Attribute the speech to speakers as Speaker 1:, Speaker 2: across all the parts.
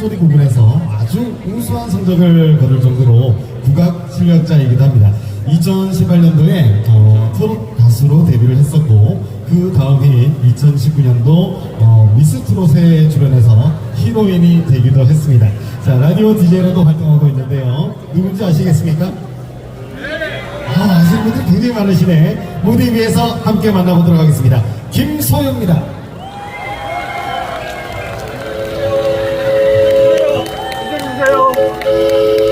Speaker 1: 판소리 부분에서 아주 우수한 성적을 거둘 정도로 국악 실력자이기도 합니다. 2018년도에 어, 트롯 가수로 데뷔를 했었고 그 다음 해인 2019년도 어, 미스 트롯에 출연해서 히로인이 되기도 했습니다. 자 라디오 DJ로도 활동하고 있는데요. 누군지 아시겠습니까? 아, 아시는 분들 굉장히 많으시네. 무대 위에서 함께 만나보도록 하겠습니다. 김소영입니다.
Speaker 2: 안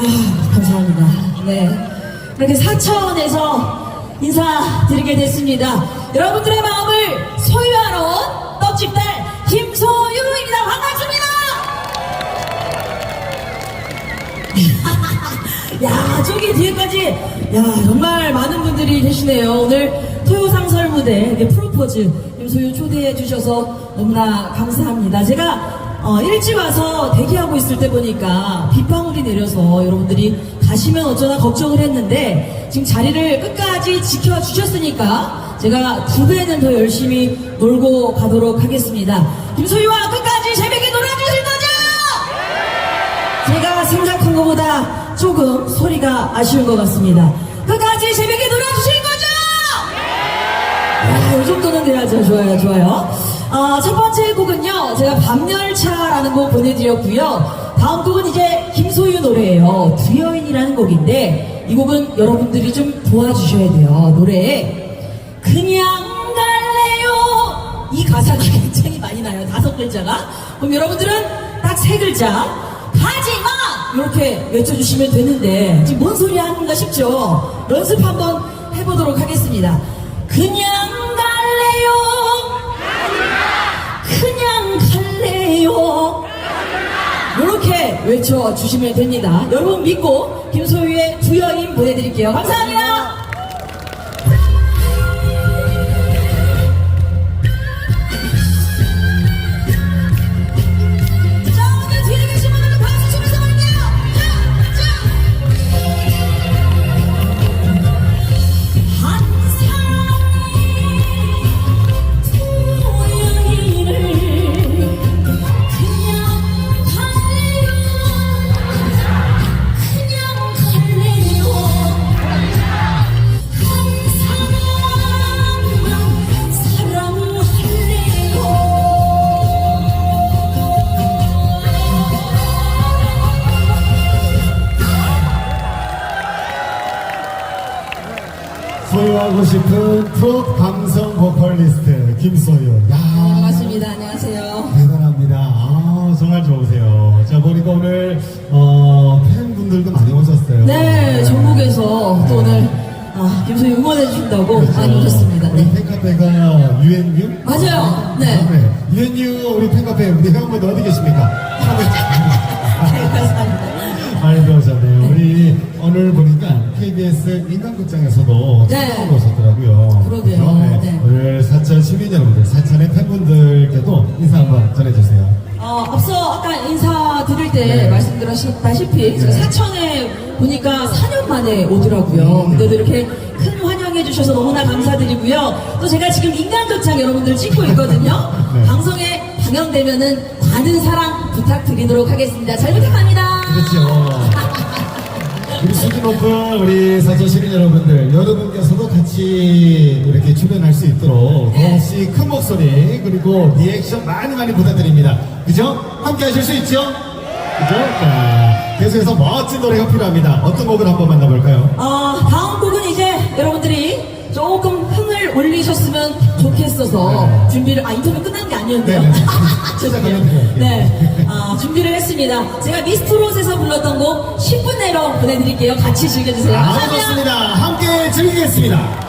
Speaker 2: 아, 감사합니다. 네. 이렇게 사천에서 인사드리게 됐습니다. 여러분들의 마음을 소유하러 온 떡집딸 김소유입니다. 반갑습니다. 야, 저기 뒤에까지, 야, 정말 많은 분들이 계시네요. 오늘 토요상설 무대, 프로포즈, 김소유 초대해 주셔서 너무나 감사합니다. 제가 어, 일찍 와서 대기하고 있을 때 보니까 빗방울이 내려서 여러분들이 가시면 어쩌나 걱정을 했는데 지금 자리를 끝까지 지켜주셨으니까 제가 두 배는 더 열심히 놀고 가도록 하겠습니다. 김소유와 끝까지 재밌게 놀아주실 거죠? 제가 생각한 것보다 조금 소리가 아쉬운 것 같습니다. 끝까지 재밌게 놀아주실 거죠? 야, 이 정도는 돼야죠. 좋아요, 좋아요. 아, 첫 번째 곡은요, 제가 밤열차라는 곡 보내드렸고요. 다음 곡은 이제 김소유 노래예요. 두여인이라는 곡인데, 이 곡은 여러분들이 좀 도와주셔야 돼요. 노래에. 그냥 갈래요. 이 가사가 굉장히 많이 나요. 다섯 글자가. 그럼 여러분들은 딱 세 글자. 가지마! 이렇게 외쳐주시면 되는데, 지금 뭔 소리 하는가 싶죠? 연습 한번 해보도록 하겠습니다. 그냥 갈래요. 이렇게 외쳐주시면 됩니다. 여러분 믿고 김소유의 두여인 보내드릴게요. 감사합니다.
Speaker 1: 소유하고 싶은 프로 감성 보컬리스트 김소유. 야,
Speaker 2: 반갑습니다. 안녕하세요.
Speaker 1: 대단합니다. 아, 정말 좋으세요. 자, 보니까 오늘, 어, 팬분들도 많이 오셨어요.
Speaker 2: 네, 전국에서 또 오늘 아, 김소희 응원해 주신다고
Speaker 1: 그렇죠.
Speaker 2: 많이 오셨습니다.
Speaker 1: 우리
Speaker 2: 네.
Speaker 1: 팬카페가 유엔유?
Speaker 2: 맞아요. 네.
Speaker 1: 유엔유 우리 팬카페 우리 회원분들 어디 계십니까?
Speaker 2: 네, 감사합니다.
Speaker 1: 많이 들어오셨네요. 우리 오늘 보니까 KBS 인간극장에서도
Speaker 2: 네.
Speaker 1: 처음 오셨더라고요.
Speaker 2: 그러게요.
Speaker 1: 그죠? 네.
Speaker 2: 네.
Speaker 1: 오늘 사천 시민 여러분들, 사천의 팬분들께도 인사 한번 전해주세요.
Speaker 2: 어, 앞서 아까 인사드릴 때
Speaker 1: 네.
Speaker 2: 말씀드렸다시피 지금
Speaker 1: 네.
Speaker 2: 사천에 보니까 4년 만에 오더라고요.
Speaker 1: 음.
Speaker 2: 근데도 이렇게 큰 환영해 주셔서 너무나 감사드리고요. 또 제가 지금 인간극장 여러분들 찍고 있거든요.
Speaker 1: 네.
Speaker 2: 방송에 방영되면은 많은 사랑 부탁드리도록 하겠습니다. 잘 부탁합니다.
Speaker 1: 그렇죠. 수준 높은 우리 사천 시민 여러분들, 여러분께서도 같이 이렇게 출연할 수 있도록
Speaker 2: 네.
Speaker 1: 더없이 큰 목소리 그리고 리액션 많이 많이 부탁드립니다. 그죠? 함께 하실 수 있죠? 그죠? 자, 계속해서 멋진 노래가 필요합니다. 어떤 곡을 한번 만나볼까요?
Speaker 2: 어, 다음 곡은 이제 여러분들이 조금 흥을 올리셨으면 좋겠어서
Speaker 1: 네.
Speaker 2: 준비를, 아, 인터뷰 끝난 게 아니었네요.
Speaker 1: 네, 네.
Speaker 2: 죄송해요. 네. 아, 준비를 했습니다. 제가 미스트롯에서 불렀던 곡 10분 내로 보내드릴게요. 같이 즐겨주세요.
Speaker 1: 아,
Speaker 2: 감사합니다.
Speaker 1: 좋습니다. 함께 즐기겠습니다.